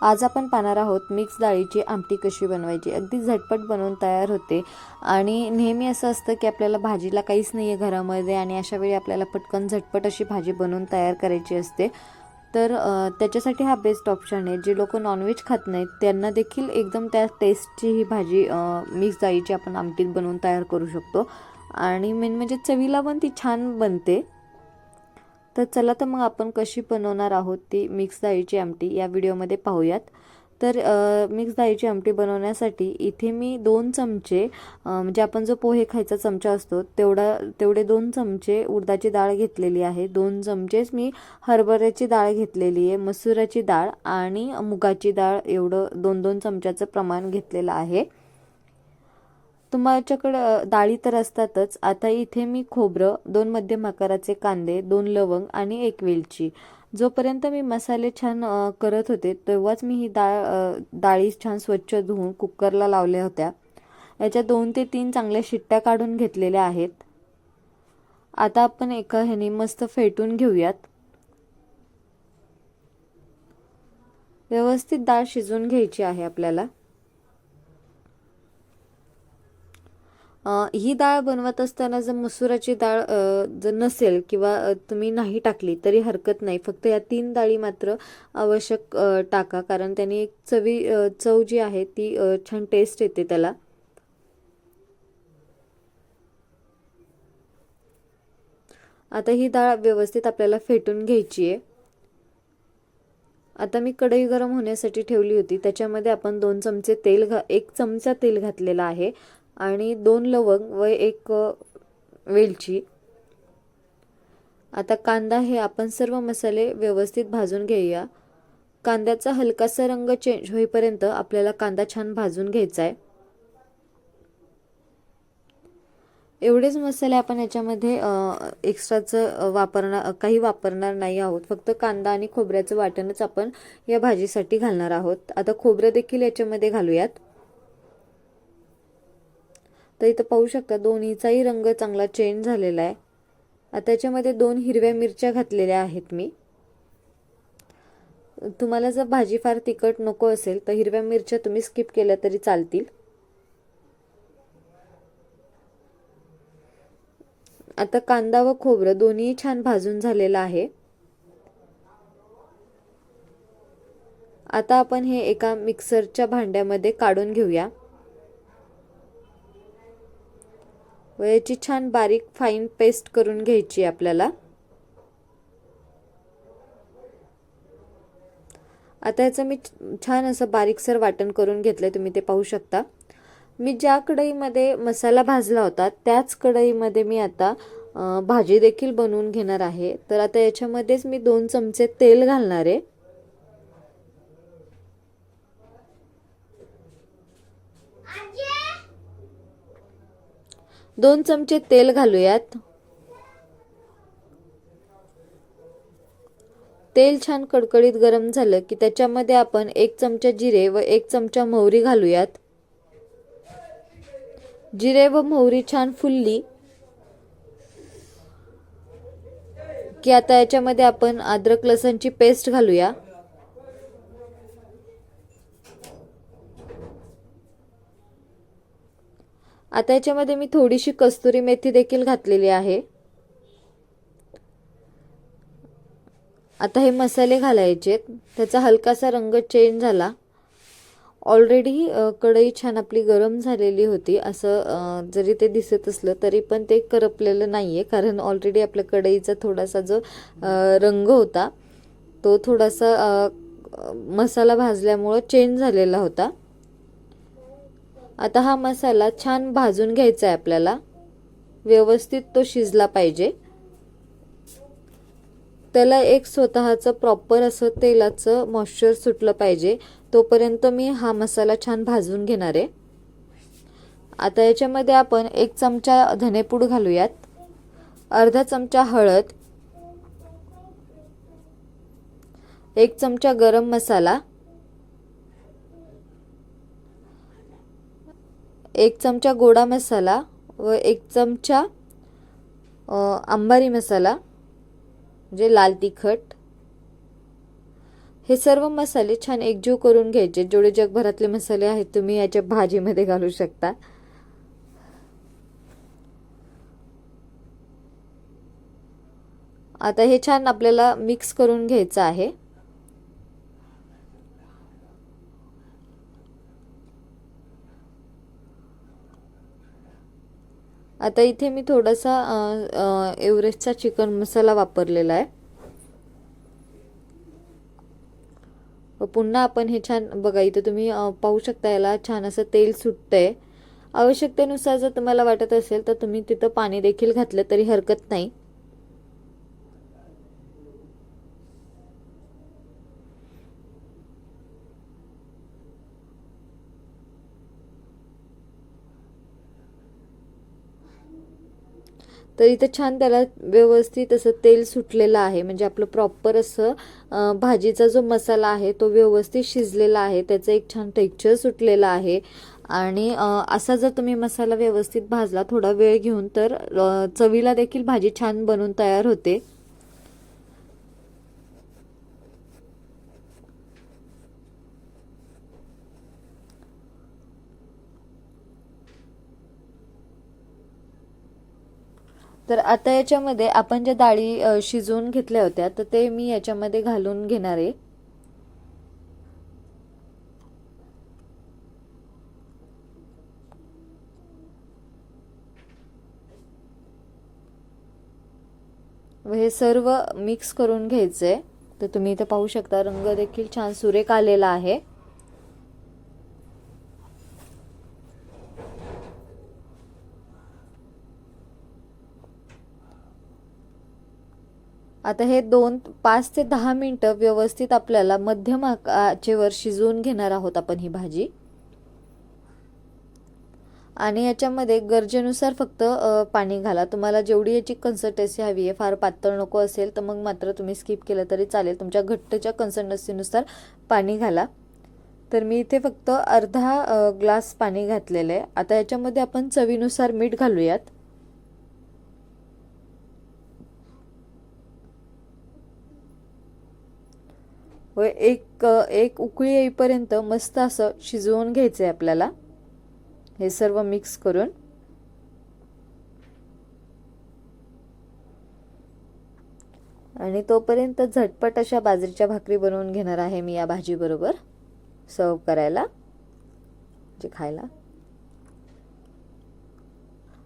आज आपण पाहणार आहोत मिक्स डाळीची आमटी कशी बनवायची. अगदी झटपट बनवून तयार होते. आणि नेहमी असं असतं की आपल्याला भाजीला काहीच नाही आहे घरामध्ये आणि अशा वेळी आपल्याला पटकन झटपट अशी भाजी बनवून तयार करायची असते. तर त्याच्यासाठी हा बेस्ट ऑप्शन आहे. जे लोक नॉनव्हेज खात नाहीत त्यांना देखील एकदम त्या टेस्टची ही भाजी मिक्स डाळीची आपण आमटीत बनवून तयार करू शकतो. आणि मेन म्हणजे चवीला पण ती छान बनते. तर चला तर मग आपण कशी बनवणार आहोत ती मिक्स डाळीची आमटी या व्हिडिओमध्ये पाहूयात. तर मिक्स डाळीची आमटी बनवण्यासाठी इथे मी दोन चमचे म्हणजे आपण जो पोहे खायचा चमचा असतो तेवढा तेवढे दोन चमचे उडदाची डाळ घेतलेली आहे. दोन चमचेच मी हरभऱ्याची डाळ घेतलेली आहे मसुराची डाळ आणि मुगाची डाळ एवढं दोन दोन चमच्याचं प्रमाण घेतलेलं आहे. तुमच्याकडं डाळी तर असतातच. आता इथे मी खोबरं दोन मध्यम आकाराचे कांदे दोन लवंग आणि एक वेलची. जोपर्यंत मी मसाले छान करत होते तेव्हाच मी ही डाळ डाळी छान स्वच्छ धुवून कुकरला लावल्या होत्या. याच्या दोन ते तीन चांगल्या शिट्ट्या काढून घेतलेल्या आहेत. आता आपण एका ह्याने मस्त फेटून घेऊयात. व्यवस्थित डाळ शिजवून घ्यायची आहे आपल्याला. ही डाळ बनवत असताना जर मसुराची डाळ जर नसेल किंवा तुम्ही नाही टाकली तरी हरकत नाही. फक्त या तीन डाळी मात्र आवश्यक टाका. कारण त्याने एक चवी चव जी आहे ती छान टेस्ट येते त्याला. आता ही डाळ व्यवस्थित आपल्याला फेटून घ्यायची आहे. आता मी कढई गरम होण्यासाठी ठेवली होती. त्याच्यामध्ये आपण दोन चमचे तेल घा एक चमचा तेल घातलेला आहे. आणि दोन लवंग व एक वेलची. आता कांदा हे आपण सर्व मसाले व्यवस्थित भाजून घेऊया. कांद्याचा हलकासा रंग चेंज होईपर्यंत आपल्याला कांदा छान भाजून घ्यायचा आहे. एवढेच मसाले आपण याच्यामध्ये एक्स्ट्राचं वापरणार काही वापरणार नाही आहोत. फक्त कांदा आणि खोबऱ्याचं वाटणच आपण या भाजीसाठी घालणार आहोत. आता खोबरं देखील याच्यामध्ये घालूयात. तर इथं पाहू शकता दोन्हीचाही रंग चांगला चेंज झालेला आहे. त्याच्यामध्ये दोन हिरव्या मिरच्या घातलेल्या आहेत मी. तुम्हाला जर भाजी फार तिखट नको असेल तर हिरव्या मिरच्या तुम्ही स्किप केल्या तरी चालतील. आता कांदा व खोबरं दोन्ही छान भाजून झालेलं आहे. आता आपण हे एका मिक्सरच्या भांड्यामध्ये काढून घेऊया. व याची छान बारीक फाईन पेस्ट करून घ्यायची आपल्याला. आता याचं मी छान असं बारीकसर वाटण करून घेतलं तुम्ही ते पाहू शकता. मी ज्या कढईमध्ये मसाला भाजला होता त्याच कढईमध्ये मी आता भाजी देखील बनवून घेणार आहे. तर आता याच्यामध्येच मी दोन चमचे तेल घालणार आहे. दोन चमचे तेल घालूयात. तेल छान कडकडीत गरम झालं की त्याच्यामध्ये आपण एक चमचा जिरे व एक चमचा मोहरी घालूयात. जिरे व मोहरी छान फुलली की आता याच्यामध्ये आपण अद्रक लसणची पेस्ट घालूया. आता याच्यामध्ये मी थोडीशी कस्तुरी मेथी देखील घातलेली आहे. आता हे मसाले घालायचे त्याचा हलकासा रंग चेंज झाला. ऑलरेडी कढई छान आपली गरम झालेली होती. असं जरी ते दिसत असलं तरी पण ते करपलेलं नाही आहे कारण ऑलरेडी आपल्या कढईचा थोडासा जो रंग होता तो थोडासा मसाला भाजल्यामुळं चेंज झालेला होता. आता हा मसाला छान भाजून घ्यायचा आहे आपल्याला. व्यवस्थित तो शिजला पाहिजे. त्याला एक स्वतःचं प्रॉपर असं तेलाचं मॉइश्चर सुटलं पाहिजे. तोपर्यंत मी हा मसाला छान भाजून घेणार. आहे आता याच्यामध्ये आपण एक चमचा धनेपूड घालूयात. अर्धा चमचा हळद. एक चमचा गरम मसाला. एक चमचा गोडा मसाला व एक चमचा आंबारी अंबारी मसाला म्हणजे लाल तिखट. हे सर्व मसाले छान एकजीव करून घ्यायचे जेवढे जगभरातले मसाले आहेत तुम्ही याच्या भाजीमध्ये घालू शकता. आता हे छान आपल्याला मिक्स करून घ्यायचं आहे. आता इथे मी थोडासा एव्हरेस्टचा चिकन मसाला वापरलेला आहे. पुन्हा आपण हे छान बघा इथे तुम्ही पाहू शकता याला छान असं तेल सुटतंय. आवश्यकतेनुसार जर तुम्हाला वाटत असेल तर तुम्ही तिथं पाणी देखील घातलं तरी हरकत नाही. तर इथं छान त्याला व्यवस्थित असं तेल सुटलेलं आहे. म्हणजे आपलं प्रॉपर असं भाजीचा जो मसाला आहे तो व्यवस्थित शिजलेला आहे. त्याचं एक छान टेक्चर सुटलेलं आहे. आणि असा जर तुम्ही मसाला व्यवस्थित भाजला थोडा वेळ घेऊन तर चवीला देखील भाजी छान बनून तयार होते. तर आता याच्यामध्ये आपण ज्या डाळी शिजवून घेतल्या होत्या तर ते मी याच्यामध्ये घालून घेणार आहे. व हे सर्व मिक्स करून घ्यायचं आहे तर तुम्ही इथं पाहू शकता रंग देखील छान सुरेख आलेला आहे. आता हे दोन पाच ते दहा मिनटं व्यवस्थित आपल्याला मध्यम आचेवर शिजवून घेणार आहोत आपण ही भाजी. आणि याच्यामध्ये गरजेनुसार फक्त पाणी घाला. तुम्हाला जेवढी याची कन्सिस्टन्सी हवी आहे फार पातळ नको असेल तर मग मात्र तुम्ही स्किप केलं तरी चालेल. तुमच्या घट्टच्या कन्सिस्टन्सीनुसार पाणी घाला. तर मी इथे फक्त अर्धा ग्लास पाणी घातलेलं आहे. आता याच्यामध्ये आपण चवीनुसार मीठ घालूयात. व एक एक उकळी येईपर्यंत मस्त असं शिजवून घ्यायचं आहे आपल्याला. हे सर्व मिक्स करून. आणि तोपर्यंत झटपट अशा बाजरीच्या भाकरी बनवून घेणार आहे मी या भाजीबरोबर. सर्व करायला. जे खायला.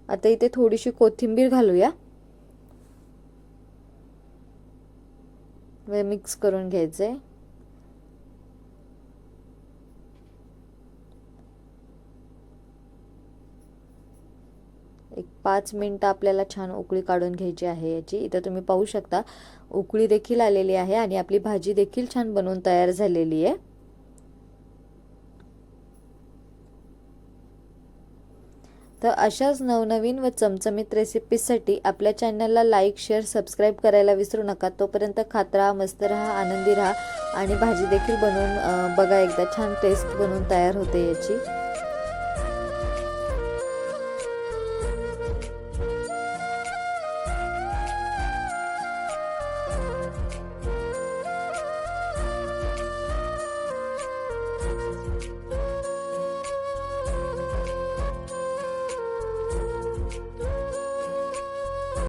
आता इथे थोडीशी कोथिंबीर घालूया. मिक्स करून घ्यायचंय. एक पाच मिनटं आपल्याला छान उकळी काढून घ्यायची आहे याची. इथं तुम्ही पाहू शकता उकळी देखील आलेली आहे आणि आपली भाजी देखील छान बनवून तयार झालेली आहे. तर अशाच नवनवीन व चमचमीत रेसिपीसाठी आपल्या चॅनलला लाईक शेअर सबस्क्राईब करायला विसरू नका. तोपर्यंत खात राहा मस्त राहा आनंदी राहा आणि भाजी देखील बनवून बघा एकदा छान टेस्ट बनवून तयार होते याची.